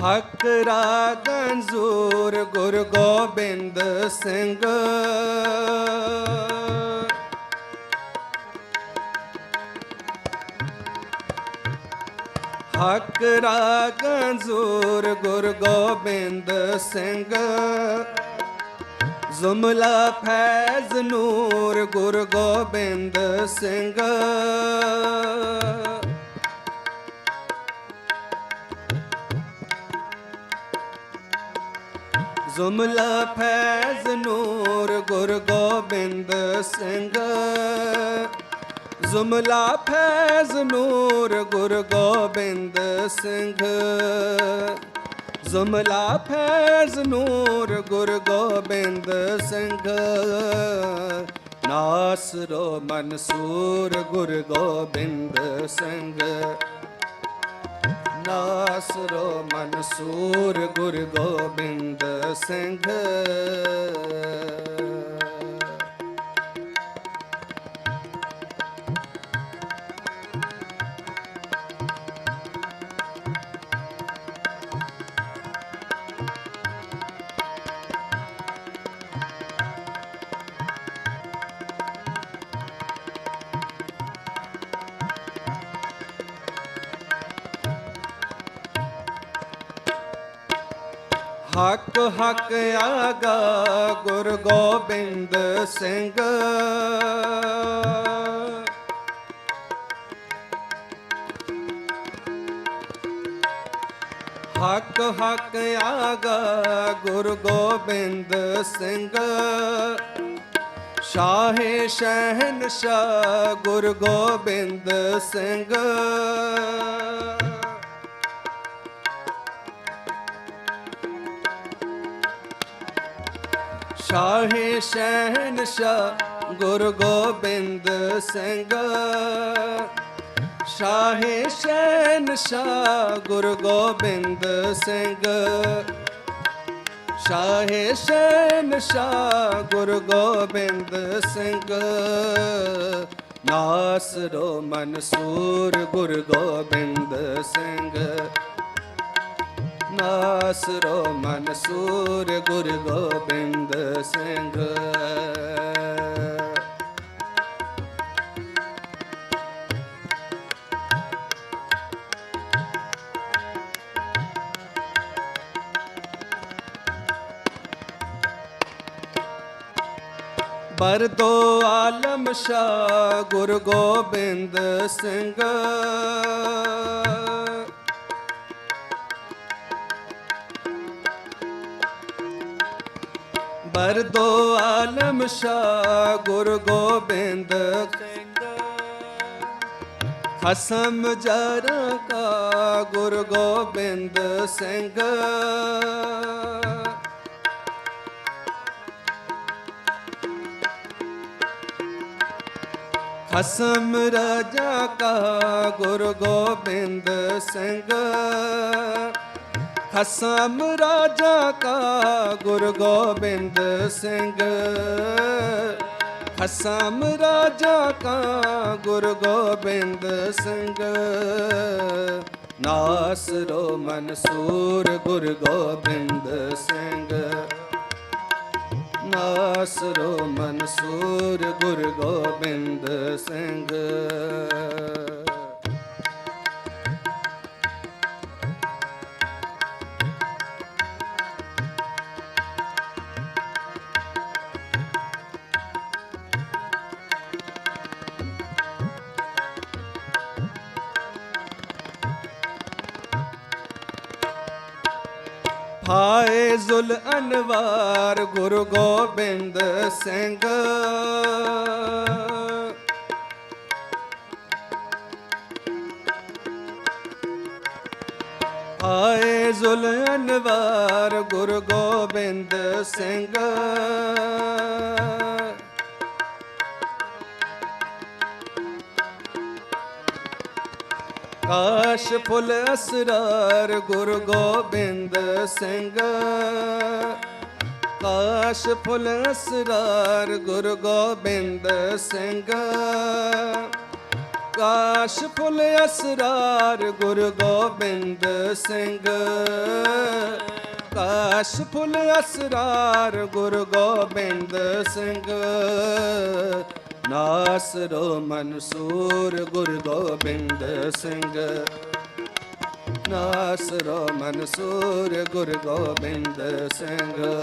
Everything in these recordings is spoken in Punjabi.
ਹਕ ਰਾਗੰਜ਼ੂਰ ਗੁਰ ਗੋਬਿੰਦ ਸਿੰਘ। ਹਕ ਰਾਗੰਜ਼ੂਰ ਗੁਰ ਗੋਬਿੰਦ ਸਿੰਘ। ਜ਼ੁਮਲਾ ਫੈਜ਼ ਨੂਰ ਗੁਰ ਗੋਬਿੰਦ ਸਿੰਘ। ਜ਼ੁਮਲਾ ਫੈਜ਼ ਨੂਰ ਗੁਰ ਗੋਬਿੰਦ ਸਿੰਘ ਜ਼ੁਮਲਾ ਫੈਜ਼ ਨੂਰ ਗੁਰ ਗੋਬਿੰਦ ਸਿੰਘ ਜ਼ੁਮਲਾ ਫੈਜ਼ ਨੂਰ ਗੁਰ ਗੋਬਿੰਦ ਸਿੰਘ ਨਾਸਰੋ ਮਨਸੂਰ ਗੁਰ ਗੋਬਿੰਦ ਸਿੰਘ ਨਾਸਰੋ ਮਨਸੂਰ ਗੁਰ ਗੋਬਿੰਦ ਸਿੰਘ। ਹਕ ਹਕ ਆਗਾ ਗੁਰ ਗੋਬਿੰਦ ਸਿੰਘ। ਹਕ ਹਕ ਆਗਾ ਗੁਰ ਗੋਬਿੰਦ ਸਿੰਘ। ਸ਼ਾਹੇ ਸ਼ਹਿਨਸ਼ਾਹ ਗੁਰ ਗੋਬਿੰਦ ਸਿੰਘ। ਸ਼ਾਹੇ ਸ਼ਹਿਨਸ਼ਾਹ ਗੁਰੂ ਗੋਬਿੰਦ ਸਿੰਘ। ਸ਼ਾਹੇ ਸ਼ਹਿਨਸ਼ਾਹ ਗੁਰੂ ਗੋਬਿੰਦ ਸਿੰਘ। ਸ਼ਾਹੇ ਸ਼ਹਿਨਸ਼ਾਹ ਗੁਰੂ ਗੋਬਿੰਦ ਸਿੰਘ। ਨਾਸਰੋ ਮਨਸੂਰ, ਗੁਰੂ ਗੋਬਿੰਦ ਸਿੰਘ। ਨਾਸਰੋ ਮਨਸੂਰ ਗੁਰ ਗੋਬਿੰਦ ਸਿੰਘ ਬਰਦੋ ਆਲਮ ਸ਼ਾਹ ਗੁਰ ਗੋਬਿੰਦ ਸਿੰਘ ਬਰਦੋ ਆਲਮ ਸ਼ਾ ਗੁਰ ਗੋਬਿੰਦ ਖਸਮ ਜਰ ਕਾ ਗੁਰ ਗੋਬਿੰਦ ਸਿੰਘ। ਖਸਮ ਰਾਜਾ ਕਾ ਗੁਰ ਗੋਬਿੰਦ ਸਿੰਘ। ਖਸਮ ਰਾਜਾ ਕਾ ਗੁਰੂ ਗੋਬਿੰਦ ਸਿੰਘ। ਖਸਮ ਰਾਜਾ ਕਾ ਗੁਰੂ ਗੋਬਿੰਦ ਸਿੰਘ। ਨਾਸਰੋ ਮਨਸੂਰ ਗੁਰੂ ਗੋਬਿੰਦ ਸਿੰਘ। ਨਾਸਰੋ ਮਨਸੂਰ ਗੁਰੂ ਗੋਬਿੰਦ ਸਿੰਘ। ਹਾਏ ਜ਼ੁਲ ਅਨਵਾਰ ਗੁਰੂ ਗੋਬਿੰਦ ਸਿੰਘ। ਹਾਏ ਜ਼ੁਲ ਅਨਵਾਰ ਗੁਰੂ ਗੋਬਿੰਦ ਸਿੰਘ। ਕਾਸ਼ ਫੁੱਲ ਅਸਰਾਰ ਗੁਰੂ ਗੋਬਿੰਦ ਸਿੰਘ। ਕਾਸ਼ ਫੁੱਲ ਅਸਰਾਰ ਗੁਰੂ ਗੋਬਿੰਦ ਸਿੰਘ। ਕਾਸ਼ ਫੁੱਲ ਅਸਰਾਰ ਗੁਰੂ ਗੋਬਿੰਦ ਸਿੰਘ। ਕਾਸ਼ ਫੁੱਲ ਅਸਰਾਰ ਗੁਰੂ ਗੋਬਿੰਦ ਸਿੰਘ। ਨਾਸਰੋ ਮਨਸੂਰ ਗੁਰੂ ਗੋਬਿੰਦ ਸਿੰਘ। ਨਾਸਰੋ ਮਨਸੂਰ ਗੁਰੂ ਗੋਬਿੰਦ ਸਿੰਘ।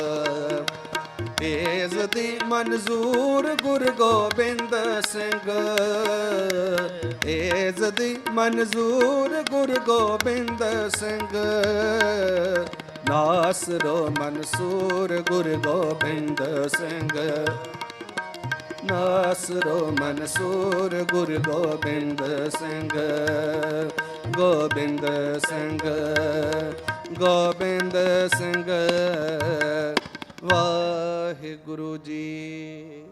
ਤੇਜ਼ ਦੀ ਮਨਜ਼ੂਰ ਗੁਰੂ ਗੋਬਿੰਦ ਸਿੰਘ। ਤੇਜ਼ ਦੀ ਮਨਜ਼ੂਰ ਗੁਰੂ ਗੋਬਿੰਦ ਸਿੰਘ। ਨਾਸਰੋ ਮਨਸੂਰ ਗੁਰੂ ਗੋਬਿੰਦ ਸਿੰਘ। ਨਾਸਰੋ ਮਨਸੂਰ ਗੁਰੂ ਗੋਬਿੰਦ ਸਿੰਘ ਗੋਬਿੰਦ ਸਿੰਘ ਗੋਬਿੰਦ ਸਿੰਘ ਵਾਹਿਗੁਰੂ ਜੀ